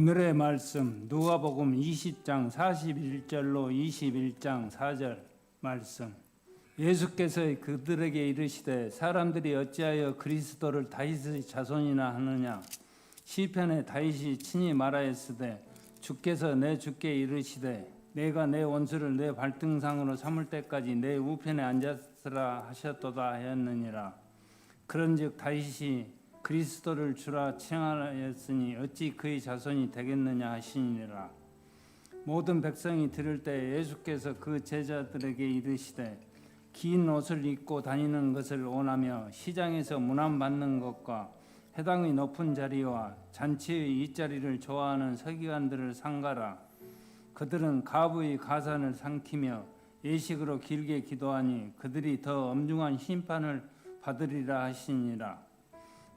오늘의 말씀 누가복음 20장 41절로 21장 4절 말씀. 예수께서 그들에게 이르시되 사람들이 어찌하여 그리스도를 다윗의 자손이나 하느냐? 시편에 다윗이 친히 말하였으되 주께서 내 주께 이르시되 내가 내 원수를 내 발등상으로 삼을 때까지 내 우편에 앉았으라 하셨도다 하였느니라. 그런즉 다윗이 그리스도를 주라 칭하였으니 어찌 그의 자손이 되겠느냐 하시니라. 모든 백성이 들을 때 예수께서 그 제자들에게 이르시되 긴 옷을 입고 다니는 것을 원하며 시장에서 문안 받는 것과 해당의 높은 자리와 잔치의 윗자리를 좋아하는 서기관들을 상가라. 그들은 가부의 가산을 삼키며 예식으로 길게 기도하니 그들이 더 엄중한 심판을 받으리라 하시니라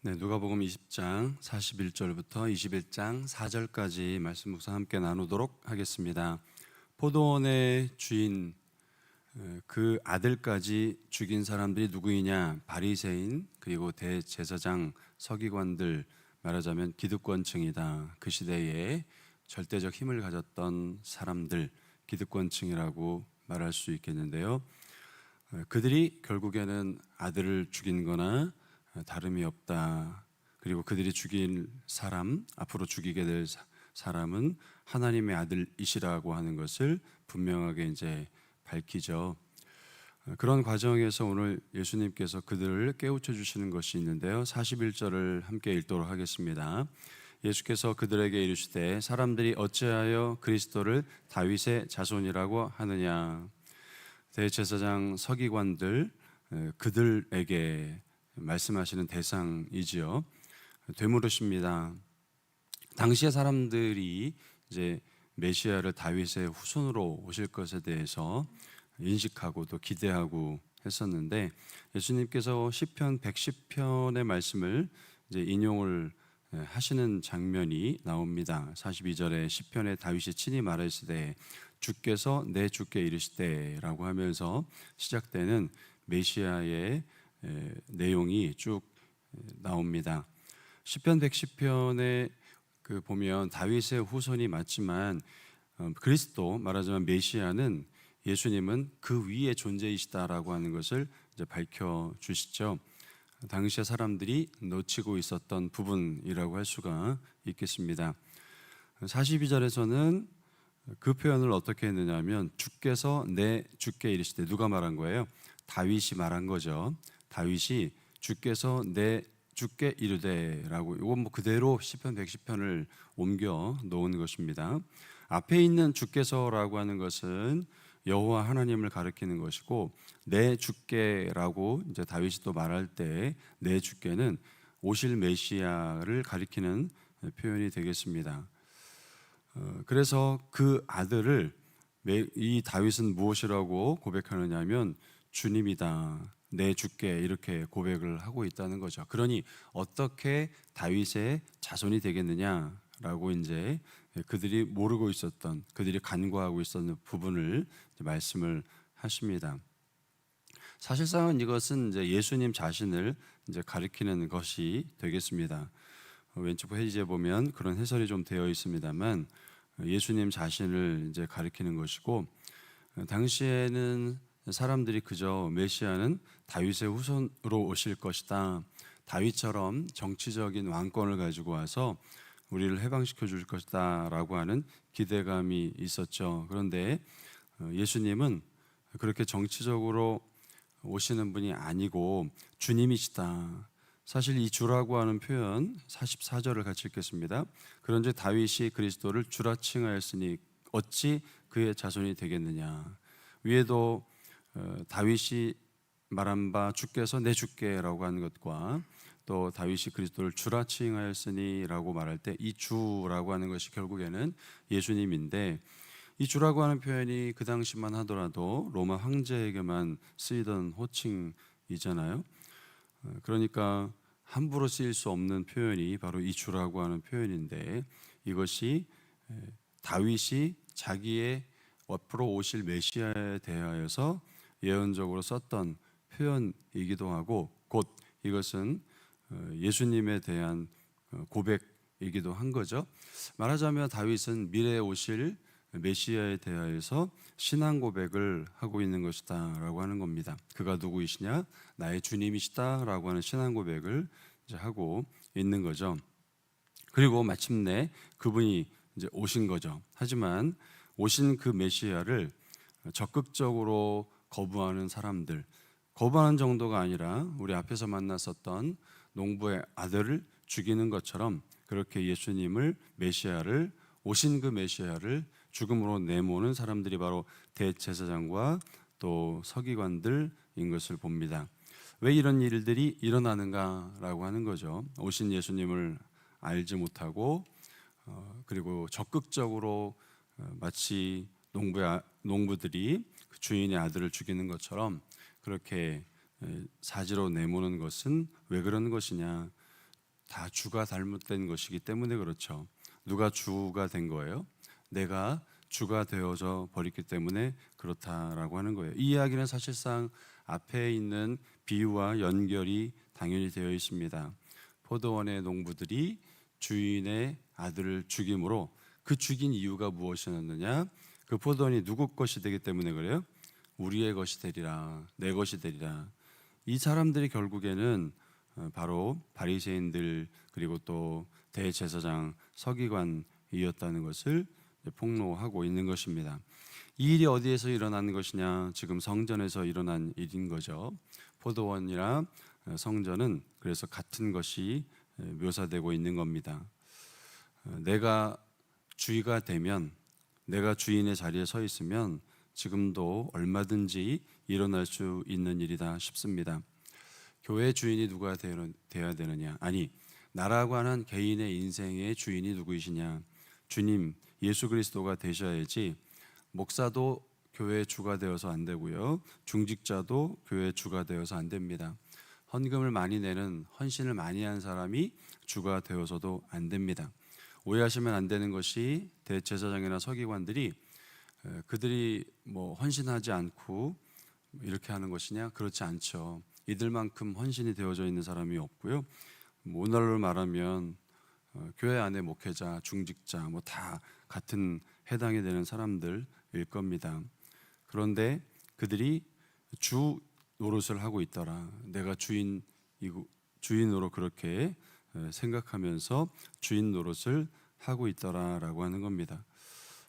네, 누가복음 20장 41절부터 21장 4절까지 말씀 묵상 함께 나누도록 하겠습니다. 포도원의 주인 에, 그 아들까지 죽인 사람들이 누구이냐? 바리새인 그리고 대제사장 서기관들 말하자면 기득권층이다. 그 시대에 절대적 힘을 가졌던 사람들 기득권층이라고 말할 수 있겠는데요. 에, 그들이 결국에는 아들을 죽인거나 다름이 없다. 그리고 그들이 죽일 사람, 앞으로 죽이게 될 사- 사람은 하나님의 아들이시라고 하는 것을 분명하게 이제 밝히죠. 어, 그런 과정에서 오늘 예수님께서 그들을 깨우쳐 주시는 것이 있는데요. 41절을 함께 읽도록 하겠습니다. 예수께서 그들에게 이르시되 사람들이 어찌하여 그리스도를 다윗의 자손이라고 하느냐 대제사장 서기관들 에, 그들에게 말씀하시는 대상이지요. 되물으십니다. 당시의 사람들이 이제 메시아를 다윗의 후손으로 오실 것에 대해서 인식하고 또 기대하고 했었는데 예수님께서 시편 110편의 말씀을 이제 인용을 하시는 장면이 나옵니다. 42절에 시편에 다윗이 친히 말하시되 주께서 내 주께 이르시되라고 하면서 시작되는 메시아의 에, 내용이 쭉 에, 나옵니다. 시편 110편에 그 보면 다윗의 후손이 맞지만 어, 그리스도 말하자면 메시아는 예수님은 그 위의 존재이시다라고 하는 것을 이제 밝혀 주시죠. 당시의 사람들이 놓치고 있었던 부분이라고 할 수가 있겠습니다. 42절에서는 그 표현을 어떻게 했느냐면 주께서 내 주께 이르시되 누가 말한 거예요? 다윗이 말한 거죠. 다윗이 주께서 내 주께 이르되라고 이건 뭐 그대로 시편 110편을 옮겨 놓은 것입니다. 앞에 있는 주께서라고 하는 것은 여호와 하나님을 가리키는 것이고 내 주께라고 이제 다윗이 또 말할 때 내 주께는 오실 메시아를 가리키는 표현이 되겠습니다. 어, 그래서 그 아들을 매- 이 다윗은 무엇이라고 고백하느냐면 주님이다. 내 주께 이렇게 고백을 하고 있다는 거죠. 그러니 어떻게 다윗의 자손이 되겠느냐라고 이제 그들이 모르고 있었던 그들이 간과하고 있었던 부분을 말씀을 하십니다. 사실상은 이것은 이제 예수님 자신을 이제 가리키는 것이 되겠습니다. 어, 왼쪽 페이지에 보면 그런 해설이 좀 되어 있습니다만 예수님 자신을 이제 가리키는 것이고 어, 당시에는 사람들이 그저 메시아는 다윗의 후손으로 오실 것이다. 다윗처럼 정치적인 왕권을 가지고 와서 우리를 해방시켜 줄 것이다라고 하는 기대감이 있었죠. 그런데 어, 예수님은 그렇게 정치적으로 오시는 분이 아니고 주님이시다. 사실 이 주라고 하는 표현 44절을 같이 읽겠습니다. 그런즉 다윗이 그리스도를 주라 칭하였으니 어찌 그의 자손이 되겠느냐. 위에도 어, 다윗이 말한 바 주께서 내 주께라고 하는 것과 또 다윗이 그리스도를 주라 칭하였으니라고 말할 때 이 주라고 하는 것이 결국에는 예수님인데 이 주라고 하는 표현이 그 당시만 하더라도 로마 황제에게만 쓰이던 호칭이잖아요. 어, 그러니까 함부로 쓰일 수 없는 표현이 바로 이 주라고 하는 표현인데 이것이 에, 다윗이 자기의 앞으로 오실 메시아에 대하여서 예언적으로 썼던 표현이기도 하고 곧 이것은 어, 예수님에 대한 어, 고백이기도 한 거죠. 말하자면 다윗은 미래에 오실 메시아에 대하여서 신앙 고백을 하고 있는 것이다라고 하는 겁니다. 그가 누구이시냐? 나의 주님이시다라고 하는 신앙 고백을 하고 있는 거죠. 그리고 마침내 그분이 이제 오신 거죠. 하지만 오신 그 메시아를 적극적으로 거부하는 사람들, 거부하는 정도가 아니라 우리 앞에서 만났었던 농부의 아들을 죽이는 것처럼 그렇게 예수님을 메시아를 오신 그 메시아를 죽음으로 내모는 사람들이 바로 대제사장과 또 서기관들인 것을 봅니다. 왜 이런 일들이 일어나는가라고 하는 거죠. 오신 예수님을 알지 못하고 어, 그리고 적극적으로 어, 마치 농부의 아- 농부들이 그 주인의 아들을 죽이는 것처럼 그렇게 에, 사지로 내모는 것은 왜 그러는 것이냐? 다 주가 잘못된 것이기 때문에 그렇죠. 누가 주가 된 거예요? 내가 주가 되어져 버렸기 때문에 그렇다라고 하는 거예요. 이 이야기는 사실상 앞에 있는 비유와 연결이 당연히 되어 있습니다. 포도원의 농부들이 주인의 아들을 죽임으로 그 죽인 이유가 무엇이었느냐? 그 포도원이 누구 것이 되기 때문에 그래요? 우리의 것이 되리라, 내 것이 되리라. 이 사람들이 결국에는 어, 바로 바리새인들 그리고 또 대제사장 서기관이었다는 것을 폭로하고 있는 것입니다. 이 일이 어디에서 일어난 것이냐? 지금 성전에서 일어난 일인 거죠. 포도원이라 어, 성전은 그래서 같은 것이 에, 묘사되고 있는 겁니다. 어, 내가 주의가 되면 내가 주인의 자리에 서 있으면 지금도 얼마든지 일어날 수 있는 일이다 싶습니다. 교회 주인이 누가 되어- 되어야 되느냐? 아니, 나라고 하는 개인의 인생의 주인이 누구이시냐? 주님 예수 그리스도가 되셔야지 목사도 교회 주가 되어서 안 되고요. 중직자도 교회 주가 되어서 안 됩니다. 헌금을 많이 내는 헌신을 많이 한 사람이 주가 되어서도 안 됩니다. 오해하시면 안 되는 것이 대제사장이나 서기관들이 에, 그들이 뭐 헌신하지 않고 이렇게 하는 것이냐? 그렇지 않죠. 이들만큼 헌신이 되어져 있는 사람이 없고요. 뭐 오늘날로 말하면 어, 교회 안에 목회자, 중직자 뭐 다 같은 해당이 되는 사람들일 겁니다. 그런데 그들이 주 노릇을 하고 있더라. 내가 주인 주인으로 그렇게 에, 생각하면서 주인 노릇을 하고 있더라라고 하는 겁니다.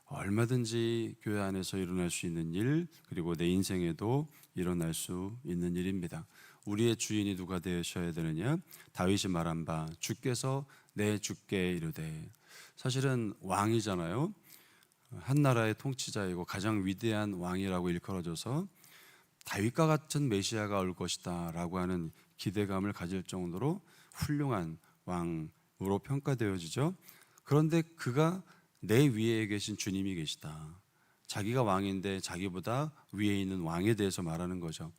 얼마든지 교회 안에서 일어날 수 있는 일 그리고 내 인생에도 일어날 수 있는 일입니다. 우리의 주인이 누가 되셔야 되느냐? 다윗이 말한 바 주께서 내 주께 이르되 사실은 왕이잖아요. 한 나라의 통치자이고 가장 위대한 왕이라고 일컬어져서 다윗과 같은 메시아가 올 것이다라고 하는 기대감을 가질 정도로 훌륭한 왕으로 평가되어지죠. 그런데 그가 내 위에 계신 주님이 계시다. 자기가 왕인데 자기보다 위에 있는 왕에 대해서 말하는 거죠.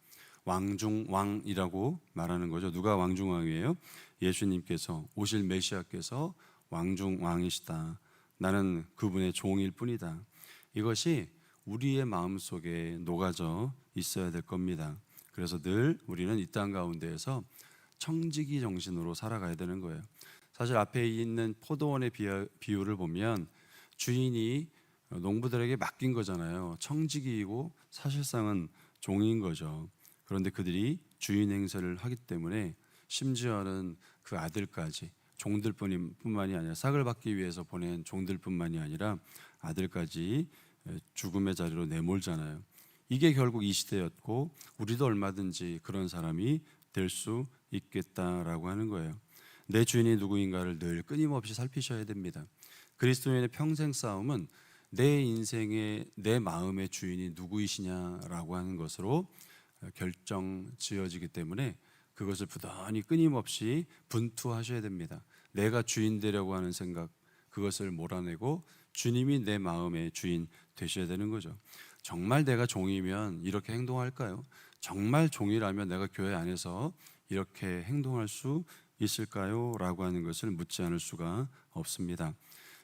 왕중 왕이라고 말하는 거죠. 누가 왕중 왕이에요? 예수님께서 오실 메시아께서 왕중 왕이시다. 나는 그분의 종일 뿐이다. 이것이 우리의 마음 속에 녹아져 있어야 될 겁니다. 그래서 늘 우리는 이 땅 가운데에서 청지기 정신으로 살아가야 되는 거예요. 사실 앞에 있는 포도원의 비유- 비유를 보면 주인이 농부들에게 맡긴 거잖아요. 청지기이고 사실상은 종인 거죠. 그런데 그들이 주인 행세를 하기 때문에 심지어는 그 아들까지 종들뿐만이 아니라 싹을 받기 위해서 보낸 종들뿐만이 아니라 아들까지 죽음의 자리로 내몰잖아요. 이게 결국 이 시대였고 우리도 얼마든지 그런 사람이 될 수 있겠다라고 하는 거예요. 내 주인이 누구인가를 늘 끊임없이 살피셔야 됩니다. 그리스도인의 평생 싸움은 내 인생의 내 마음의 주인이 누구이시냐라고 하는 것으로 결정 지어지기 때문에 그것을 부단히 끊임없이 분투하셔야 됩니다. 내가 주인 되려고 하는 생각 그것을 몰아내고 주님이 내 마음의 주인 되셔야 되는 거죠. 정말 내가 종이면 이렇게 행동할까요? 정말 종이라면 내가 교회 안에서 이렇게 행동할 수 있을까요? 라고 하는 것을 묻지 않을 수가 없습니다.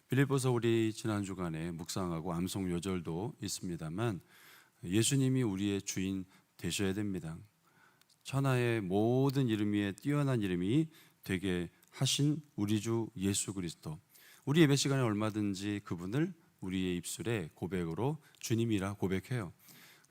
빌립보서 우리 지난 주간에 묵상하고 암송 요절도 있습니다만 예수님이 우리의 주인 되셔야 됩니다. 천하의 모든 이름 위에 뛰어난 이름이 되게 하신 우리 주 예수 그리스도. 우리 예배 시간에 얼마든지 그분을 우리의 입술에 고백으로 주님이라 고백해요.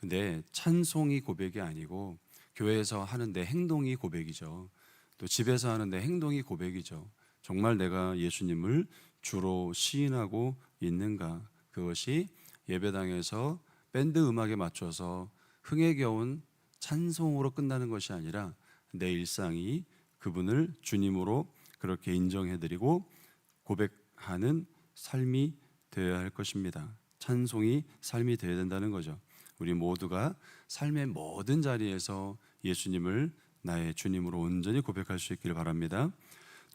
근데 찬송이 고백이 아니고 교회에서 하는데 행동이 고백이죠. 또 집에서 하는데 행동이 고백이죠. 정말 내가 예수님을 주로 시인하고 있는가? 그것이 예배당에서 밴드 음악에 맞춰서 흥에 겨운 찬송으로 끝나는 것이 아니라 내 일상이 그분을 주님으로 그렇게 인정해드리고 고백하는 삶이 되어야 할 것입니다. 찬송이 삶이 되어야 된다는 거죠. 우리 모두가 삶의 모든 자리에서 예수님을 나의 주님으로 온전히 고백할 수 있기를 바랍니다.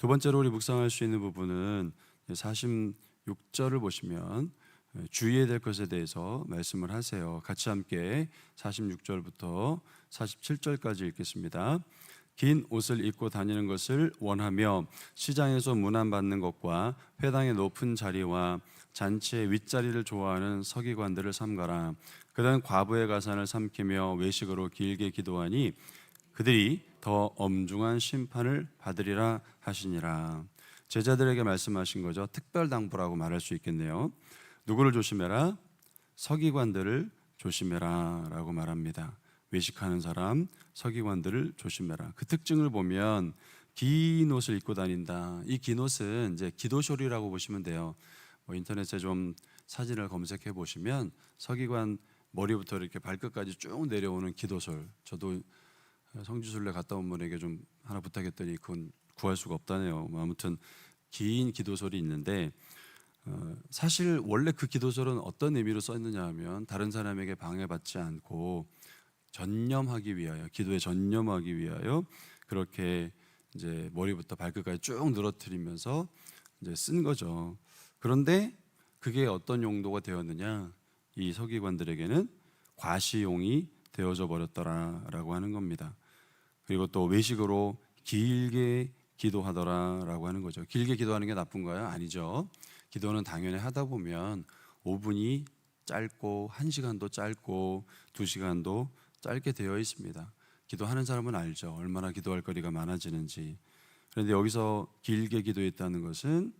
두 번째로 우리 묵상할 수 있는 부분은 46절을 보시면 주의해야 될 것에 대해서 말씀을 하세요. 같이 함께 46절부터 47절까지 읽겠습니다. 긴 옷을 입고 다니는 것을 원하며 시장에서 문안받는 것과 회당의 높은 자리와 잔치의 윗자리를 좋아하는 서기관들을 삼가라. 그들은 과부의 가산을 삼키며 외식으로 길게 기도하니 그들이 더 엄중한 심판을 받으리라 하시니라. 제자들에게 말씀하신 거죠. 특별 당부라고 말할 수 있겠네요. 누구를 조심해라? 서기관들을 조심해라라고 말합니다. 외식하는 사람, 서기관들을 조심해라. 그 특징을 보면 긴 옷을 입고 다닌다. 이 긴 옷은 이제 기도쇼리라고 보시면 돼요. 뭐 인터넷에 좀 사진을 검색해 보시면 서기관 머리부터 이렇게 발끝까지 쭉 내려오는 기도솔. 저도 성지순례 갔다 온 분에게 좀 하나 부탁했더니 그건 구할 수가 없다네요. 뭐 아무튼 긴 기도솔이 있는데 어, 사실 원래 그 기도설은 어떤 의미로 썼느냐 하면 다른 사람에게 방해받지 않고 전념하기 위하여 기도에 전념하기 위하여 그렇게 이제 머리부터 발끝까지 쭉 늘어뜨리면서 이제 쓴 거죠. 그런데 그게 어떤 용도가 되었느냐? 이 서기관들에게는 과시용이 되어져 버렸더라라고 하는 겁니다. 그리고 또 외식으로 길게 기도하더라라고 하는 거죠. 길게 기도하는 게 나쁜가요? 아니죠. 기도는 당연히 하다 보면 5분이 짧고 1시간도 짧고 2시간도 짧게 되어 있습니다. 기도하는 사람은 알죠. 얼마나 기도할 거리가 많아지는지. 그런데 여기서 길게 기도했다는 것은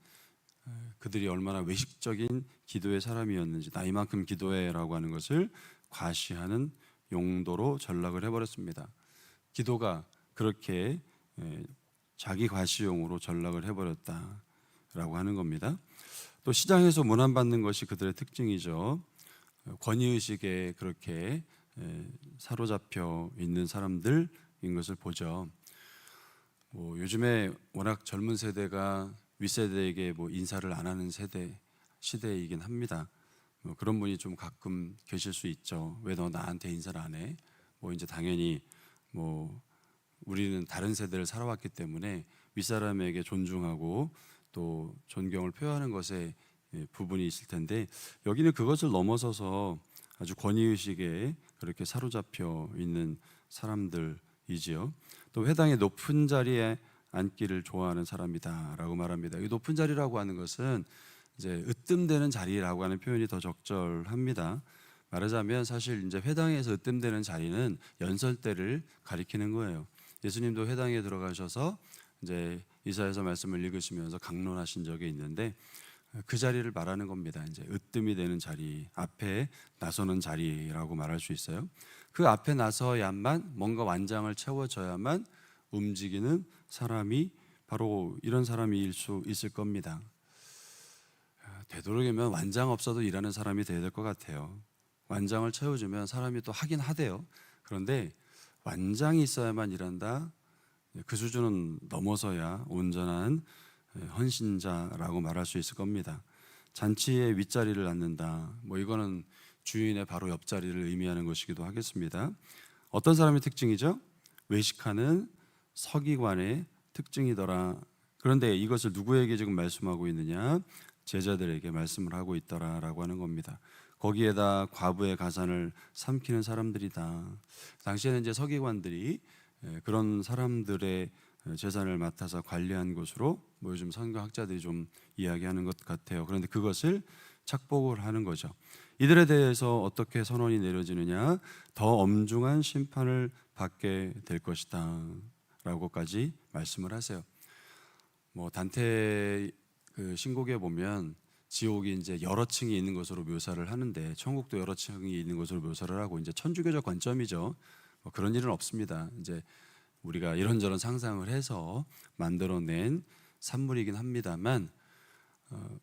그들이 얼마나 외식적인 기도의 사람이었는지 나 이만큼 기도해라고 하는 것을 과시하는 용도로 전락을 해버렸습니다. 기도가 그렇게 자기 과시용으로 전락을 해버렸다라고 하는 겁니다. 또 시장에서 문안받는 것이 그들의 특징이죠. 권위의식에 그렇게 사로잡혀 있는 사람들인 것을 보죠. 뭐 요즘에 워낙 젊은 세대가 윗세대에게 뭐 인사를 안 하는 세대 시대이긴 합니다. 뭐 그런 분이 좀 가끔 계실 수 있죠. 왜 너 나한테 인사를 안 해? 뭐 이제 당연히 뭐 우리는 다른 세대를 살아왔기 때문에 윗사람에게 존중하고 또 존경을 표하는 것에 예, 부분이 있을 텐데 여기는 그것을 넘어서서 아주 권위 의식에 그렇게 사로잡혀 있는 사람들이지요. 또 회당의 높은 자리에 앉기를 좋아하는 사람이다라고 말합니다. 이 높은 자리라고 하는 것은 이제 으뜸되는 자리라고 하는 표현이 더 적절합니다. 말하자면 사실 이제 회당에서 으뜸되는 자리는 연설 때를 가리키는 거예요. 예수님도 회당에 들어가셔서 이제 이사에서 말씀을 읽으시면서 강론하신 적이 있는데 그 자리를 말하는 겁니다. 이제 으뜸이 되는 자리, 앞에 나서는 자리라고 말할 수 있어요. 그 앞에 나서야만 뭔가 완장을 채워져야만 움직이는 사람이 바로 이런 사람일 수 있을 겁니다. 되도록이면 완장 없어도 일하는 사람이 돼야 될 것 같아요. 완장을 채워주면 사람이 또 하긴 하대요. 그런데 완장이 있어야만 일한다. 그 수준은 넘어서야 온전한 헌신자라고 말할 수 있을 겁니다. 잔치의 윗자리를 앉는다. 뭐 이거는 주인의 바로 옆자리를 의미하는 것이기도 하겠습니다. 어떤 사람의 특징이죠? 외식하는 서기관의 특징이더라. 그런데 이것을 누구에게 지금 말씀하고 있느냐? 제자들에게 말씀을 하고 있더라라고 하는 겁니다. 거기에다 과부의 가산을 삼키는 사람들이다. 당시에는 이제 서기관들이 예, 그런 사람들의 재산을 맡아서 관리한 것으로 뭐 요즘 선교학자들이 좀 이야기하는 것 같아요. 그런데 그것을 착복을 하는 거죠. 이들에 대해서 어떻게 선언이 내려지느냐? 더 엄중한 심판을 받게 될 것이다 라고까지 말씀을 하세요. 뭐 단테 그 신곡에 보면 지옥이 이제 여러 층이 있는 것으로 묘사를 하는데 천국도 여러 층이 있는 것으로 묘사를 하고 이제 천주교적 관점이죠. 뭐 그런 일은 없습니다. 이제 우리가 이런저런 상상을 해서 만들어낸 산물이긴 합니다만 어,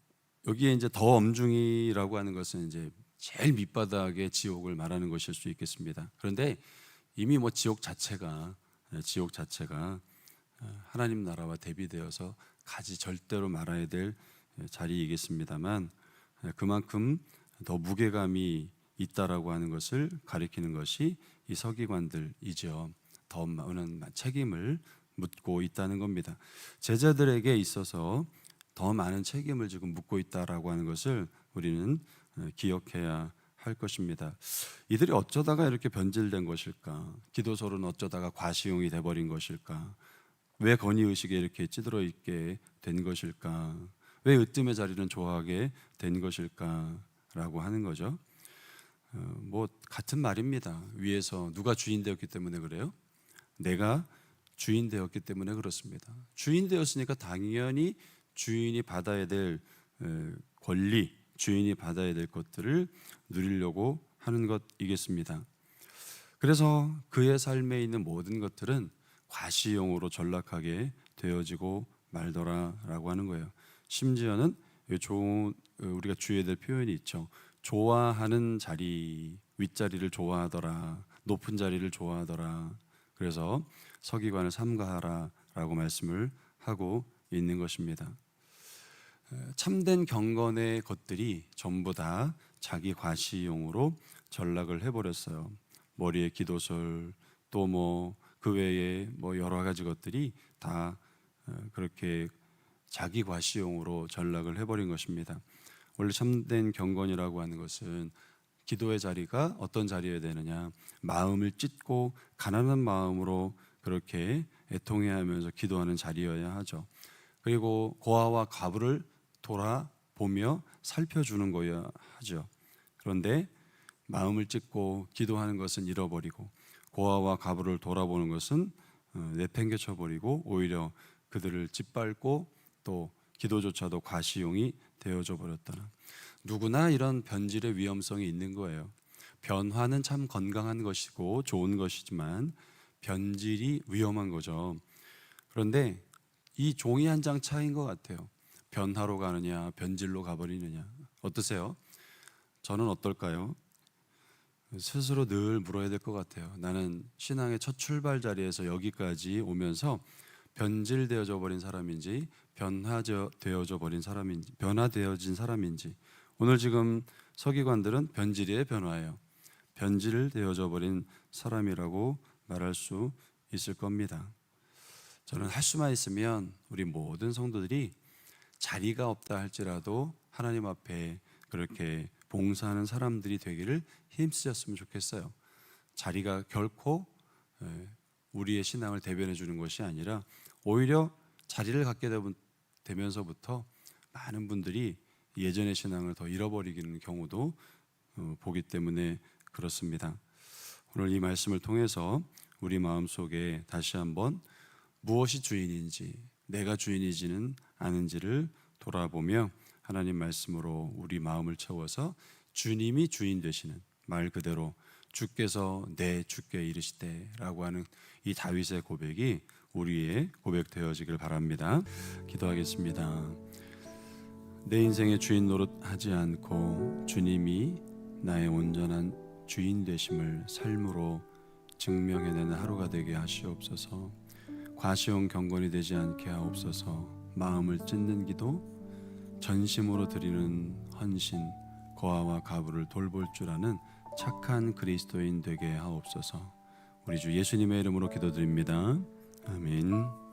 여기에 이제 더 엄중이라고 하는 것은 이제 제일 밑바닥의 지옥을 말하는 것일 수 있겠습니다. 그런데 이미 뭐 지옥 자체가 예, 지옥 자체가 어, 하나님 나라와 대비되어서 가지 절대로 말아야 될 예, 자리이겠습니다만 예, 그만큼 더 무게감이 있다라고 하는 것을 가리키는 것이 이 서기관들이죠. 더 많은 책임을 묻고 있다는 겁니다. 제자들에게 있어서 더 많은 책임을 지금 묻고 있다라고 하는 것을 우리는 어, 기억해야 할 것입니다. 이들이 어쩌다가 이렇게 변질된 것일까? 기도설은 어쩌다가 과시용이 돼버린 것일까? 왜 건의 의식에 이렇게 찌들어 있게 된 것일까? 왜 으뜸의 자리는 좋아하게 된 것일까라고 하는 거죠. 어, 뭐 같은 말입니다. 위에서 누가 주인 되었기 때문에 그래요? 내가 주인 되었기 때문에 그렇습니다. 주인 되었으니까 당연히 주인이 받아야 될 에, 권리, 주인이 받아야 될 것들을 누리려고 하는 것이겠습니다. 그래서 그의 삶에 있는 모든 것들은 과시용으로 전락하게 되어지고 말더라라고 하는 거예요. 심지어는 좋은 우리가 주의해야 될 표현이 있죠. 좋아하는 자리 윗자리를 좋아하더라 높은 자리를 좋아하더라 그래서 서기관을 삼가하라라고 말씀을 하고 있는 것입니다. 참된 경건의 것들이 전부 다 자기 과시용으로 전락을 해버렸어요. 머리에 기도설 또 뭐 그 외에 뭐 여러 가지 것들이 다 어, 그렇게 자기 과시용으로 전락을 해버린 것입니다. 원래 참된 경건이라고 하는 것은 기도의 자리가 어떤 자리여야 되느냐 마음을 찢고 가난한 마음으로 그렇게 애통해 하면서 기도하는 자리여야 하죠. 그리고 고아와 과부를 돌아보며 살펴주는 거여야 하죠. 그런데 마음을 찢고 기도하는 것은 잃어버리고 고아와 과부를 돌아보는 것은 어, 내팽개쳐 버리고 오히려 그들을 짓밟고 또 기도조차도 과시용이 되어져 버렸다는 누구나 이런 변질의 위험성이 있는 거예요. 변화는 참 건강한 것이고 좋은 것이지만 변질이 위험한 거죠. 그런데 이 종이 한 장 차이인 것 같아요. 변화로 가느냐, 변질로 가버리느냐. 어떠세요? 저는 어떨까요? 스스로 늘 물어야 될 것 같아요. 나는 신앙의 첫 출발 자리에서 여기까지 오면서 변질되어져 버린 사람인지 변화되어져 버린 사람인지 변화되어진 사람인지 오늘 지금 서기관들은 변질의 변화예요. 변질되어져 버린 사람이라고 말할 수 있을 겁니다. 저는 할 수만 있으면 우리 모든 성도들이 자리가 없다 할지라도 하나님 앞에 그렇게 봉사하는 사람들이 되기를 힘쓰셨으면 좋겠어요. 자리가 결코 에, 우리의 신앙을 대변해 주는 것이 아니라 오히려 자리를 갖게 되면서부터 많은 분들이 예전의 신앙을 더 잃어버리는 경우도 어, 보기 때문에 그렇습니다. 오늘 이 말씀을 통해서 우리 마음 속에 다시 한번 무엇이 주인인지 내가 주인이지는 않은지를 돌아보며 하나님 말씀으로 우리 마음을 채워서 주님이 주인 되시는 말 그대로 주께서 내 주께 이르시되라고 하는 이 다윗의 고백이 우리의 고백 되어지길 바랍니다. 기도하겠습니다. 내 인생의 주인 노릇하지 않고 주님이 나의 온전한 주인 되심을 삶으로 증명해내는 하루가 되게 하시옵소서. 과시용 경건이 되지 않게 하옵소서. 마음을 찢는 기도, 전심으로 드리는 헌신, 고아와 가부를 돌볼 줄 아는 착한 그리스도인 되게 하옵소서. 우리 주 예수님의 이름으로 기도드립니다. 아멘.